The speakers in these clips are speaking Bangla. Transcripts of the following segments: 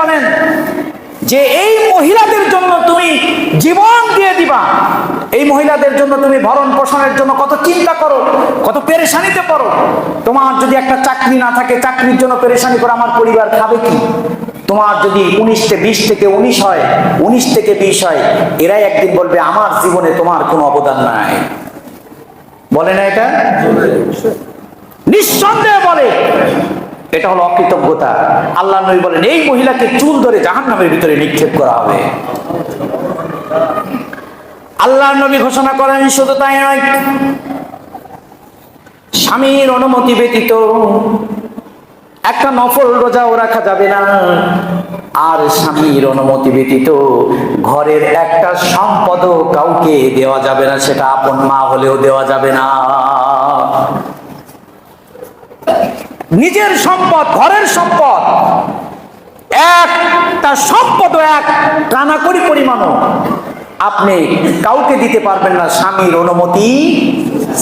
বলেন যে এই মহিলাদের জন্য তুমি জীবন দিয়ে দিবা। এই মহিলাদের জন্য তুমি ভরণ পোষণের জন্য কত চিন্তা করো, কত পেরেশানিতে পড়ো। তোমার যদি একটা চাকরি না থাকে, চাকরির জন্য পেরেশানি করে আমার পরিবার খাবে কি? তোমার যদি উনিশ থেকে বিশ থেকে উনিশ হয়, উনিশ থেকে বিশ হয়, এরাই একদিন বলবে, আমার জীবনে তোমার কোনো অবদান নাই। বলে না এটা? নিঃসন্দেহে বলে। এটা হলো অকৃতজ্ঞতা। আল্লাহ নবী বলেন, এই মহিলাকে চুল ধরে জাহান নামের ভিতরে নিক্ষেপ করা হবে। আল্লাহ নবী ঘোষণা করেন, শুধু তাই নয়, স্বামীর অনুমতি ব্যতীত একটা নফল রোজাও রাখা যাবে না। আর স্বামীর অনুমতি ব্যতীত ঘরের একটা সম্পদ কাউকে দেওয়া যাবে না, সেটা আপন মা হলেও দেওয়া যাবে না। নিজের সম্পদ, ঘরের সম্পদ। এক, তার সম্পদ এক কানাকড়ি পরিমাণও। আপনি কাউকে দিতে পারবেন না স্বামীর অনুমতি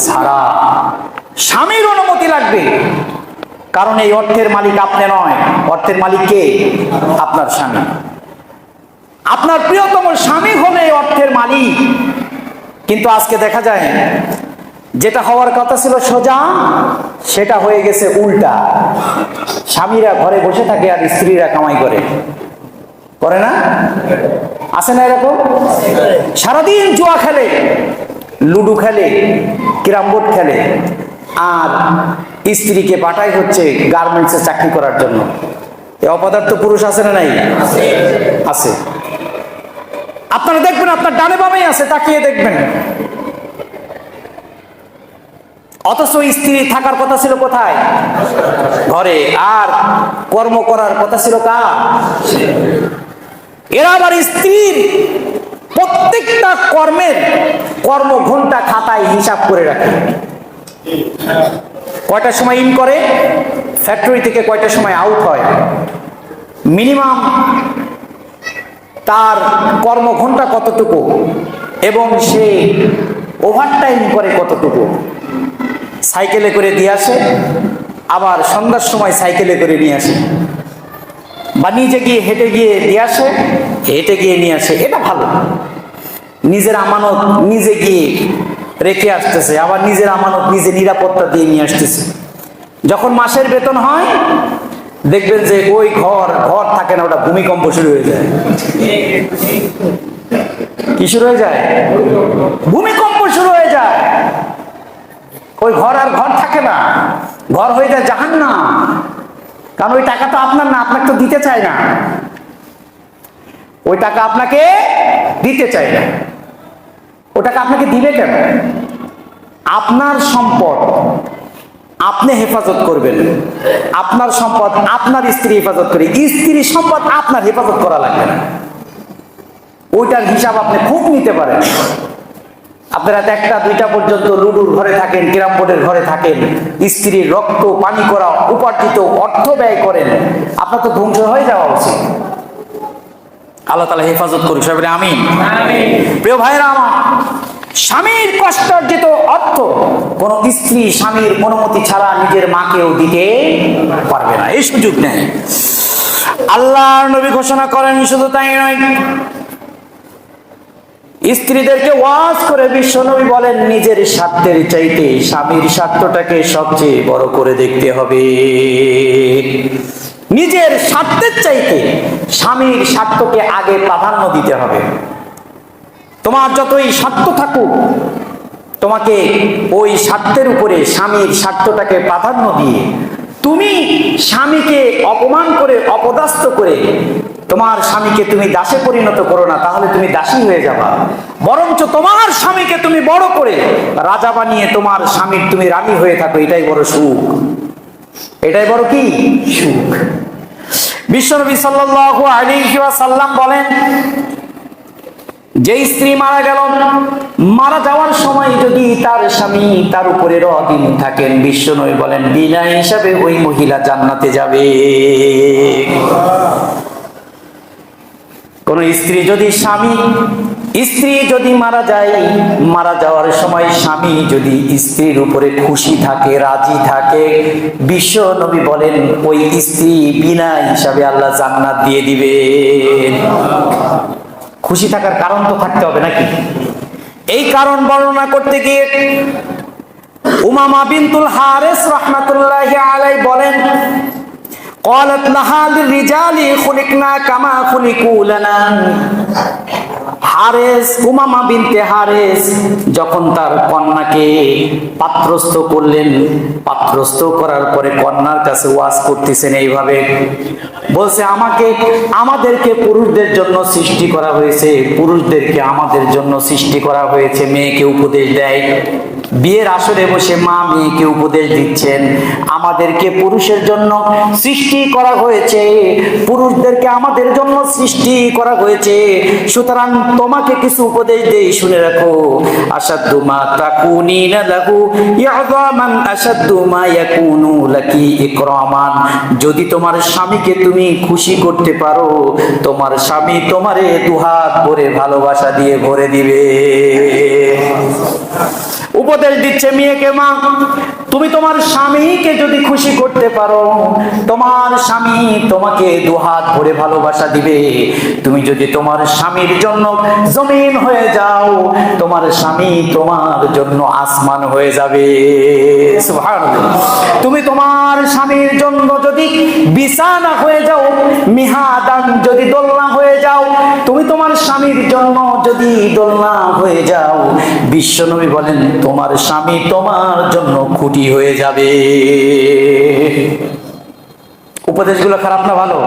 ছাড়া। স্বামীর অনুমতি লাগবে। কারণ এই অর্থের মালিক আপনি নয়। অর্থের মালিক কে? আপনার স্বামী। আপনার প্রিয়তম স্বামী হলে অর্থের মালিক। কিন্তু আজকে দেখা যায় যেটা হওয়ার কথা ছিল সোজা, সেটা হয়ে গেছে উল্টা। স্বামীরা ঘরে বসে থাকে আর স্ত্রীরা কামাই করে। করে না? আছে না এরকম? সারাদিন জুয়া খেলে, লুডু খেলে ক্যারাম বোর্ড খেলে। আর স্ত্রীকে পাঠাই হচ্ছে গার্মেন্টসে চাকরি করার জন্য। এ অপদার্থ পুরুষ আছে না নাই? আছে। আপনারা দেখবেন, আপনার ডানে বামেই আছে, তাকিয়ে দেখবেন। অথচ স্ত্রী থাকার কথা ছিল কোথায়? ঘরে। আর কর্ম করার কথা ছিল কার? এরা আবার স্ত্রীর প্রত্যেকটা কর্মের কর্ম ঘণ্টা খাতায় হিসাব করে রাখে। কয়টার সময় ইন করে? ফ্যাক্টরি থেকে কয়টার সময় আউট হয়? মিনিমাম তার কর্ম ঘণ্টা কতটুকু? এবং সে ওভারটাইম করে কতটুকু? সাইকেলে করে দিয়ে আসে, আবার সন্ধ্যার সময় সাইকেলে করে নিয়ে আসে। বা নিজে গিয়ে হেঁটে গিয়ে দিয়ে আসে, হেঁটে গিয়ে নিয়ে আসে, এটা ভালো। নিজের আমানত নিজে গিয়ে রেখে আসতেছে, আবার নিজের আমানত নিজে নিরাপত্তা দিয়ে নিয়ে আসতেছে। যখন মাসের বেতন হয়, দেখবেন যে ওই ঘর ঘর থাকে না, ওটা ভূমিকম্প শুরু হয়ে যায়। কি শুরু হয়ে যায়? ভূমিকম্প ওই ঘর আর ঘর থাকে না। ঘর হয়ে যায় জাহান না কারণ ওই টাকা তো আপনার না, আপনাকে তো দিতে চায় না। ওই টাকা আপনাকে দিতে চায় না। ও টাকা আপনাকে দিবে কেন? আপনার সম্পদ আপনি হেফাজত করবেন। আপনার সম্পদ আপনার স্ত্রী হেফাজত করে। স্ত্রীর সম্পদ আপনার হেফাজত করা লাগবে না। ওইটার হিসাব আপনি খুব নিতে পারেন। আপনারা একটা দুইটা পর্যন্ত লুডুর ঘরে থাকেন ক্যারাম বোর্ডের ঘরে থাকেন স্ত্রীর রক্ত পানি করা উপার্জিত অর্থ ব্যয় করেন আপনার তো ধ্বংস হয়ে যাওয়া উচিত। আল্লাহ তালা হেফাজত করুক সবাই আমি প্রিয় ভাইরা আমার স্বামীর কষ্টার্জিত অর্থ কোন স্ত্রী স্বামীর অনুমতি ছাড়া নিজের মাকেও দিতে পারবে না। এই সুযোগ নেই। আল্লাহ নবী ঘোষণা করেন শুধু তাই নয় স্ত্রীদেরকে ওয়াজ করে বিশ্বনবী বলেন, নিজের স্বার্থের চাইতে স্বামীর স্বার্থটাকে সবচেয়ে বড় করে দেখতে হবে। নিজের স্বার্থের চাইতে স্বামীর স্বার্থকে আগে প্রাধান্য দিতে হবে। তোমার যতই স্বার্থ থাকুক, তোমাকে ওই স্বার্থের উপরে স্বামীর স্বার্থটাকে প্রাধান্য দিয়ে তুমি স্বামীকে অপমান করে অপদাস্ত করে তোমার স্বামীকে তুমি দাসে পরিণত করো না, তাহলে তুমি দাসী হয়ে যাবা। বরঞ্চ তোমার স্বামীকে তুমি বড় করে, রাজা বানিয়ে তোমার স্বামীর তুমি রানী হয়ে থাকো, এটাই বড় সুখ। এটাই বড় কি? সুখ। বিশ্বনবী সাল্লাল্লাহু আলাইহি ওয়াসাল্লাম বলেন যে স্ত্রী মারা গেল, মারা যাওয়ার সময় যদি তার স্বামী তার উপরে রদিন থাকেন বিশ্বনবী বলেন, বিনা হিসাবে ওই মহিলা জান্নাতে যাবে। কোন স্ত্রী যদি স্বামী, স্ত্রী যদি মারা যায়, মারা যাওয়ার সময় স্বামী যদি স্ত্রীর উপরে খুশি থাকে, রাজি থাকে, বিশ্ব নবী বলেন, ওই স্ত্রী বিনা হিসাবে আল্লাহ জান্নাত দিয়ে দিবে। খুশি থাকার কারণ তো থাকতে হবে নাকি? এই কারণ বর্ণনা করতে গিয়ে উমামা বিনতুল হারেস রহমাতুল্লাহ আলাই বলেন قالت لها للرجال خلقنا كما خلقوا لنا হারেস উমামা বিনতে হারেস যখন তার কন্যাকে পাত্রস্থ করলেন পাত্রস্থ করার পরে কন্যার কাছে ওয়াজ করতেছেন এইভাবে বলছে আমাকে আমাদেরকে পুরুষদের জন্য সৃষ্টি করা হয়েছে পুরুষদেরকে আমাদের জন্য সৃষ্টি করা হয়েছে মেয়েকে উপদেশ দেয় বিয়ের আসরে বসে মা মেয়েকে উপদেশ দিচ্ছেন। আমাদেরকে পুরুষের জন্য সৃষ্টি করা হয়েছে। পুরুষদেরকে আমাদের জন্য সৃষ্টি করা হয়েছে। সুতরাং তোমাকে কিছু উপদেশ দেই, শুনে রাখো। আসাদু মা তাকুনি না লাহু, ইয়াযামান আসাদ্দু মা ইয়াকুনু লাকি ইকরামান। যদি তোমার স্বামীকে তুমি খুশি করতে পারো, তোমার স্বামী তোমারে দুহাত ভরে ভালোবাসা দিয়ে ভরে দিবে। উপদেশ দিচ্ছে মেয়েকে মা, তুমি তোমার স্বামীকে যদি খুশি করতে পারো, তোমার স্বামী তোমাকে দুহাত ভরে ভালোবাসা দিবে। তুমি যদি তোমার স্বামীর জন্য জমিন হয়ে যাও, তোমার স্বামী তোমার জন্য আসমান হয়ে যাবে। তুমি তোমার স্বামীর জন্য যদি বিছানা হয়ে যাও, মিহাদান যদি দোলনা হয়ে যাও স্বামীর জন্য যদি দোলনা হয়ে যাও, বিশ্বনবী বলেন, তোমার স্বামী তোমার জন্য খুঁটি হয়ে যাবে। উপদেশগুলো খারাপ না ভালো?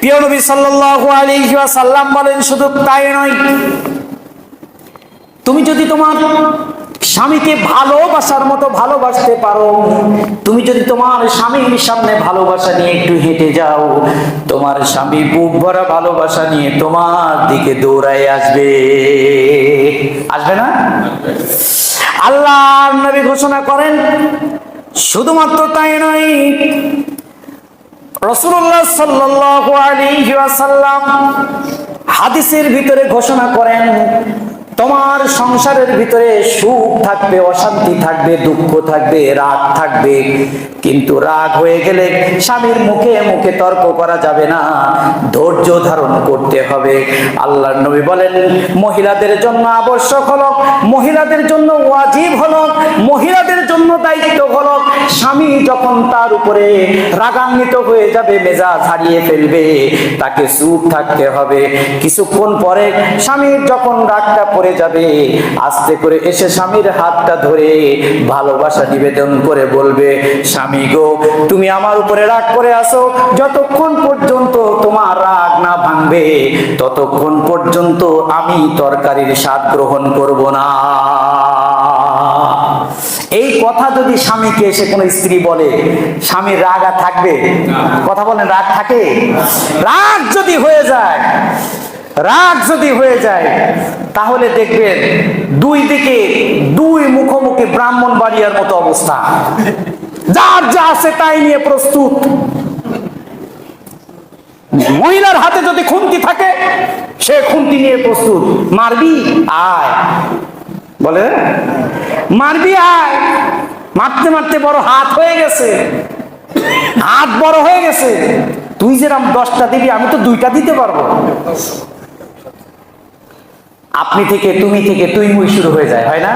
প্রিয় নবী সাল্লাল্লাহু আলাইহি ওয়াসাল্লাম বলেন, শুধু তাই নয়, তুমি যদি তোমার স্বামীকে ভালোবাসার মতো ভালোবাসতে পারো। তুমি যদি তোমার স্বামীর সামনে ভালোবাসা নিয়ে একটু হেঁটে যাও, তোমার স্বামী বুক ভরা ভালোবাসা নিয়ে তোমার দিকে দৌড়ায় আসবে। আসবে না? আল্লাহ নবী ঘোষণা করেন, শুধুমাত্র তাই নয় রসুল্লাহ আলাইহি ওয়াসাল্লাম হাদিসের ভিতরে ঘোষণা করেন তোমার সংসারের ভিতরে সুখ থাকবে, অশান্তি থাকবে, দুঃখ থাকবে, রাগ থাকবে। কিন্তু রাগ হয়ে গেলে স্বামীর মুখে মুখে তর্ক করা যাবে না, ধৈর্য ধারণ করতে হবে। আল্লাহর নবী বলেন, মহিলাদের জন্য আবশ্যক হলো, মহিলাদের জন্য ওয়াজিব হলো, মহিলাদের জন্য দায়িত্ব হলো, স্বামী যখন তার উপরে রাগান্বিত হয়ে যাবে, মেজাজ হারিয়ে ফেলবে, তাকে চুপ থাকতে হবে। কিছুক্ষণ পরে স্বামীর যখন রাগটা পড়ে যাবে। আস্তে করে এসে স্বামীর হাতটা ধরে ভালোবাসা নিবেদন করে বলবে স্বামী গো তুমি আমার উপরে রাগ করে আসো যতক্ষণ পর্যন্ত তোমার রাগ না ভাঙবে ততক্ষণ পর্যন্ত আমি তরকারির স্বাদ গ্রহণ করব না। এই কথা যদি স্বামীকে এসে কোনো স্ত্রী বলে স্বামীর রাগ আর থাকবে? কথা বলেন রাগ থাকে? রাগ যদি হয়ে যায় রাগ যদি হয়ে যায়, তাহলে দেখবেন দুই দিকে দুই মুখোমুখি ব্রাহ্মণ বাড়িয়ার মতো অবস্থা। যার যা আছে তাই নিয়ে প্রস্তুত। মহিলার হাতে যদি খুন্তি থাকে, সে খুন্তি নিয়ে প্রস্তুত। মারবি? আয়। বলে, মারবি আয়। মারতে মারতে বড় হাত হয়ে গেছে। হাত বড় হয়ে গেছে। তুই যেরকম দশটা দিবি, আমি তো দুইটা দিতে পারব। আপনি থেকে তুমি থেকে তুই মুই শুরু হয়ে যায় হয় না?